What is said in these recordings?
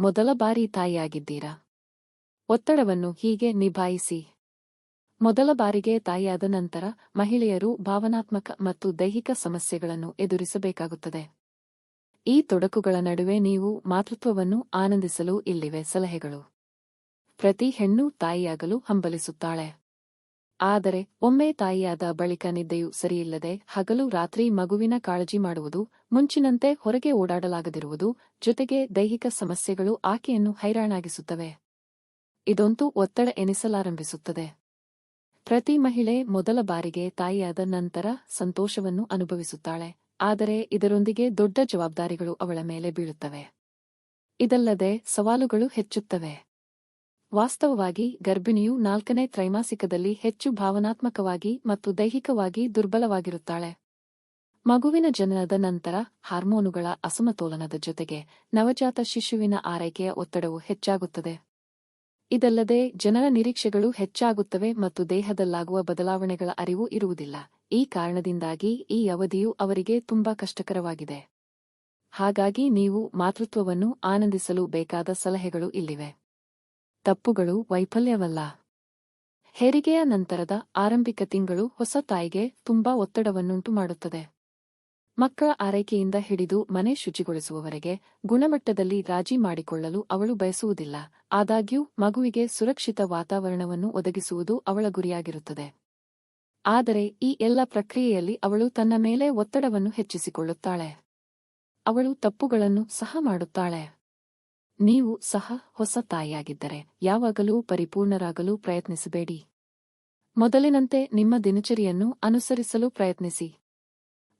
ಮೊದಲ ಬಾರಿ ತಾಯಿಯಾಗಿದ್ದೀರಾ? ಒತ್ತಡವನ್ನು ಹೀಗೆ ನಿಭಾಯಿಸಿ. ಮೊದಲ ಬಾರಿಗೆ ತಾಯಿಯಾದ ನಂತರ ಮಹಿಳೆಯರು ಭಾವನಾತ್ಮಕ ಮತ್ತು ದೈಹಿಕ ಸಮಸ್ಯೆಗಳನ್ನು ಎದುರಿಸಬೇಕಾಗುತ್ತದೆ. ಈ ತೊಡಕುಗಳ ನಡುವೆ ನೀವು ಮಾತೃತ್ವವನ್ನು ಆನಂದಿಸಲು ಇಲ್ಲಿವೆ ಸಲಹೆಗಳು. ಪ್ರತಿ ಹೆಣ್ಣು ತಾಯಿಯಾಗಲು ಹಂಬಲಿಸುತ್ತಾಳೆ. ಆದರೆ ಒಮ್ಮೆ ತಾಯಿಯಾದ ಬಳಿಕ ನಿದ್ದೆಯು ಸರಿಯಿಲ್ಲದೆ ಹಗಲು ರಾತ್ರಿ ಮಗುವಿನ ಕಾಳಜಿ ಮಾಡುವುದು, ಮುಂಚಿನಂತೆ ಹೊರಗೆ ಓಡಾಡಲಾಗದಿರುವುದು ಜೊತೆಗೆ ದೈಹಿಕ ಸಮಸ್ಯೆಗಳು ಆಕೆಯನ್ನು ಹೈರಾಣಾಗಿಸುತ್ತವೆ. ಇದೊಂದು ಒತ್ತಡ ಎನಿಸಲಾರಂಭಿಸುತ್ತದೆ. ಪ್ರತಿ ಮಹಿಳೆ ಮೊದಲ ಬಾರಿಗೆ ತಾಯಿಯಾದ ನಂತರ ಸಂತೋಷವನ್ನು ಅನುಭವಿಸುತ್ತಾಳೆ, ಆದರೆ ಇದರೊಂದಿಗೆ ದೊಡ್ಡ ಜವಾಬ್ದಾರಿಗಳು ಅವಳ ಮೇಲೆ ಬೀಳುತ್ತವೆ. ಇದಲ್ಲದೆ ಸವಾಲುಗಳು ಹೆಚ್ಚುತ್ತವೆ. ವಾಸ್ತವವಾಗಿ ಗರ್ಭಿಣಿಯು ನಾಲ್ಕನೇ ತ್ರೈಮಾಸಿಕದಲ್ಲಿ ಹೆಚ್ಚು ಭಾವನಾತ್ಮಕವಾಗಿ ಮತ್ತು ದೈಹಿಕವಾಗಿ ದುರ್ಬಲವಾಗಿರುತ್ತಾಳೆ. ಮಗುವಿನ ಜನನದ ನಂತರ ಹಾರ್ಮೋನುಗಳ ಅಸಮತೋಲನದ ಜೊತೆಗೆ ನವಜಾತ ಶಿಶುವಿನ ಆರೈಕೆಯ ಒತ್ತಡವು ಹೆಚ್ಚಾಗುತ್ತದೆ. ಇದಲ್ಲದೆ ಜನರ ನಿರೀಕ್ಷೆಗಳು ಹೆಚ್ಚಾಗುತ್ತವೆ ಮತ್ತು ದೇಹದಲ್ಲಾಗುವ ಬದಲಾವಣೆಗಳ ಅರಿವು ಇರುವುದಿಲ್ಲ. ಈ ಕಾರಣದಿಂದಾಗಿ ಈ ಅವಧಿಯು ಅವರಿಗೆ ತುಂಬಾ ಕಷ್ಟಕರವಾಗಿದೆ. ಹಾಗಾಗಿ ನೀವು ಮಾತೃತ್ವವನ್ನು ಆನಂದಿಸಲು ಬೇಕಾದ ಸಲಹೆಗಳು ಇಲ್ಲಿವೆ. ತಪ್ಪುಗಳು ವೈಫಲ್ಯವಲ್ಲ. ಹೆರಿಗೆಯ ನಂತರದ ಆರಂಭಿಕ ತಿಂಗಳು ಹೊಸ ತಾಯಿಗೆ ತುಂಬಾ ಒತ್ತಡವನ್ನುಂಟು ಮಾಡುತ್ತದೆ ಮಕ್ಕಳ ಆರೈಕೆಯಿಂದ ಹಿಡಿದು ಮನೆ ಶುಚಿಗೊಳಿಸುವವರೆಗೆ ಗುಣಮಟ್ಟದಲ್ಲಿ ರಾಜಿ ಮಾಡಿಕೊಳ್ಳಲು ಅವಳು ಬಯಸುವುದಿಲ್ಲ. ಆದಾಗ್ಯೂ, ಮಗುವಿಗೆ ಸುರಕ್ಷಿತ ವಾತಾವರಣವನ್ನು ಒದಗಿಸುವುದು ಅವಳ ಗುರಿಯಾಗಿರುತ್ತದೆ. ಆದರೆ, ಈ ಎಲ್ಲ ಪ್ರಕ್ರಿಯೆಯಲ್ಲಿ ಅವಳು ತನ್ನ ಮೇಲೆ ಒತ್ತಡವನ್ನು ಹೆಚ್ಚಿಸಿಕೊಳ್ಳುತ್ತಾಳೆ. ಅವಳು ತಪ್ಪುಗಳನ್ನು ಸಹ ಮಾಡುತ್ತಾಳೆ. ನೀವು ಸಹ ಹೊಸ ತಾಯಿಯಾಗಿದ್ದರೆ ಯಾವಾಗಲೂ ಪರಿಪೂರ್ಣರಾಗಲು ಪ್ರಯತ್ನಿಸಬೇಡಿ. ಮೊದಲಿನಂತೆ ನಿಮ್ಮ ದಿನಚರಿಯನ್ನು ಅನುಸರಿಸಲು ಪ್ರಯತ್ನಿಸಿ.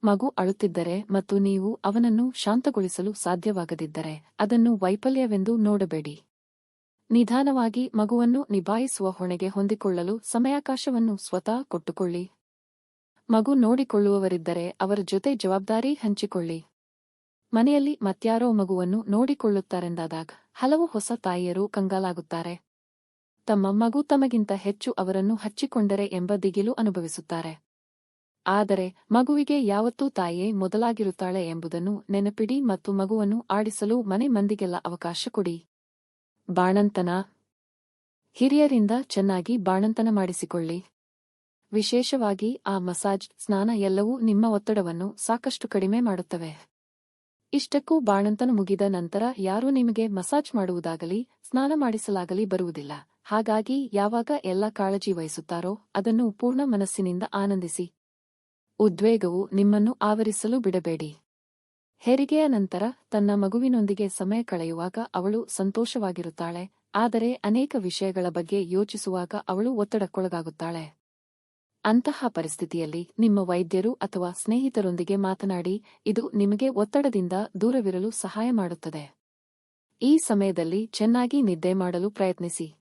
ಮಗು ಅಳುತ್ತಿದ್ದರೆ ಮತ್ತು ನೀವು ಅವನನ್ನು ಶಾಂತಗೊಳಿಸಲು ಸಾಧ್ಯವಾಗದಿದ್ದರೆ ಅದನ್ನು ವೈಫಲ್ಯವೆಂದು ನೋಡಬೇಡಿ. ನಿಧಾನವಾಗಿ ಮಗುವನ್ನು ನಿಭಾಯಿಸುವ ಹೊಣೆಗೆ ಹೊಂದಿಕೊಳ್ಳಲು ಸಮಯಾಕಾಶವನ್ನು ಸ್ವತಃ ಕೊಟ್ಟುಕೊಳ್ಳಿ. ಮಗು ನೋಡಿಕೊಳ್ಳುವವರಿದ್ದರೆ ಅವರ ಜೊತೆ ಜವಾಬ್ದಾರಿ ಹಂಚಿಕೊಳ್ಳಿ. ಮನೆಯಲ್ಲಿ ಮತ್ಯಾರೋ ಮಗುವನ್ನು ನೋಡಿಕೊಳ್ಳುತ್ತಾರೆಂದಾದಾಗ ಹಲವು ಹೊಸ ತಾಯಿಯರು ಕಂಗಾಲಾಗುತ್ತಾರೆ. ತಮ್ಮ ಮಗು ತಮಗಿಂತ ಹೆಚ್ಚು ಅವರನ್ನು ಹಚ್ಚಿಕೊಂಡರೆ ಎಂಬ ದಿಗಿಲು ಅನುಭವಿಸುತ್ತಾರೆ. ಆದರೆ ಮಗುವಿಗೆ ಯಾವತ್ತೂ ತಾಯಿಯೇ ಮೊದಲಾಗಿರುತ್ತಾಳೆ ಎಂಬುದನ್ನು ನೆನಪಿಡಿ ಮತ್ತು ಮಗುವನ್ನು ಆಡಿಸಲು ಮನೆ ಮಂದಿಗೆಲ್ಲ ಅವಕಾಶ ಕೊಡಿ. ಬಾಣಂತನ, ಹಿರಿಯರಿಂದ ಚೆನ್ನಾಗಿ ಬಾಣಂತನ ಮಾಡಿಸಿಕೊಳ್ಳಿ. ವಿಶೇಷವಾಗಿ ಆ ಮಸಾಜ್, ಸ್ನಾನ ಎಲ್ಲವೂ ನಿಮ್ಮ ಒತ್ತಡವನ್ನು ಸಾಕಷ್ಟು ಕಡಿಮೆ ಮಾಡುತ್ತವೆ. ಇಷ್ಟಕ್ಕೂ ಬಾಣಂತನ ಮುಗಿದ ನಂತರ ಯಾರೂ ನಿಮಗೆ ಮಸಾಜ್ ಮಾಡುವುದಾಗಲಿ, ಸ್ನಾನ ಮಾಡಿಸಲಾಗಲಿ ಬರುವುದಿಲ್ಲ. ಹಾಗಾಗಿ ಯಾವಾಗ ಎಲ್ಲ ಕಾಳಜಿ ವಹಿಸುತ್ತಾರೋ ಅದನ್ನು ಪೂರ್ಣ ಮನಸ್ಸಿನಿಂದ ಆನಂದಿಸಿ. ಉದ್ವೇಗವು ನಿಮ್ಮನ್ನು ಆವರಿಸಲು ಬಿಡಬೇಡಿ. ಹೆರಿಗೆಯ ನಂತರ ತನ್ನ ಮಗುವಿನೊಂದಿಗೆ ಸಮಯ ಕಳೆಯುವಾಗ ಅವಳು ಸಂತೋಷವಾಗಿರುತ್ತಾಳೆ, ಆದರೆ ಅನೇಕ ವಿಷಯಗಳ ಬಗ್ಗೆ ಯೋಚಿಸುವಾಗ ಅವಳು ಒತ್ತಡಕ್ಕೊಳಗಾಗುತ್ತಾಳೆ. ಅಂತಹ ಪರಿಸ್ಥಿತಿಯಲ್ಲಿ ನಿಮ್ಮ ವೈದ್ಯರು ಅಥವಾ ಸ್ನೇಹಿತರೊಂದಿಗೆ ಮಾತನಾಡಿ, ಇದು ನಿಮಗೆ ಒತ್ತಡದಿಂದ ದೂರವಿರಲು ಸಹಾಯ ಮಾಡುತ್ತದೆ. ಈ ಸಮಯದಲ್ಲಿ ಚೆನ್ನಾಗಿ ನಿದ್ದೆ ಮಾಡಲು ಪ್ರಯತ್ನಿಸಿ.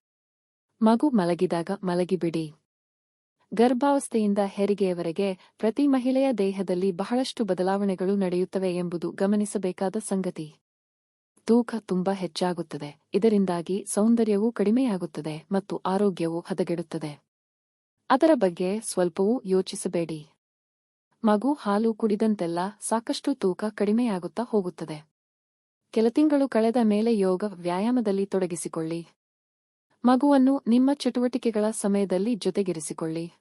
ಮಗು ಮಲಗಿದಾಗ ಮಲಗಿಬಿಡಿ. ಗರ್ಭಾವಸ್ಥೆಯಿಂದ ಹೆರಿಗೆಯವರೆಗೆ ಪ್ರತಿ ಮಹಿಳೆಯ ದೇಹದಲ್ಲಿ ಬಹಳಷ್ಟು ಬದಲಾವಣೆಗಳು ನಡೆಯುತ್ತವೆ ಎಂಬುದು ಗಮನಿಸಬೇಕಾದ ಸಂಗತಿ. ತೂಕ ತುಂಬಾ ಹೆಚ್ಚಾಗುತ್ತದೆ, ಇದರಿಂದಾಗಿ ಸೌಂದರ್ಯವೂ ಕಡಿಮೆಯಾಗುತ್ತದೆ ಮತ್ತು ಆರೋಗ್ಯವೂ ಹದಗೆಡುತ್ತದೆ. ಅದರ ಬಗ್ಗೆ ಸ್ವಲ್ಪವೂ ಯೋಚಿಸಬೇಡಿ. ಮಗು ಹಾಲು ಕುಡಿದಂತೆಲ್ಲ ಸಾಕಷ್ಟು ತೂಕ ಕಡಿಮೆಯಾಗುತ್ತಾ ಹೋಗುತ್ತದೆ. ಕೆಲ ತಿಂಗಳು ಕಳೆದ ಮೇಲೆ ಯೋಗ ವ್ಯಾಯಾಮದಲ್ಲಿ ತೊಡಗಿಸಿಕೊಳ್ಳಿ. ಮಗುವನ್ನು ನಿಮ್ಮ ಚಟುವಟಿಕೆಗಳ ಸಮಯದಲ್ಲಿ ಜೊತೆಗಿರಿಸಿಕೊಳ್ಳಿ.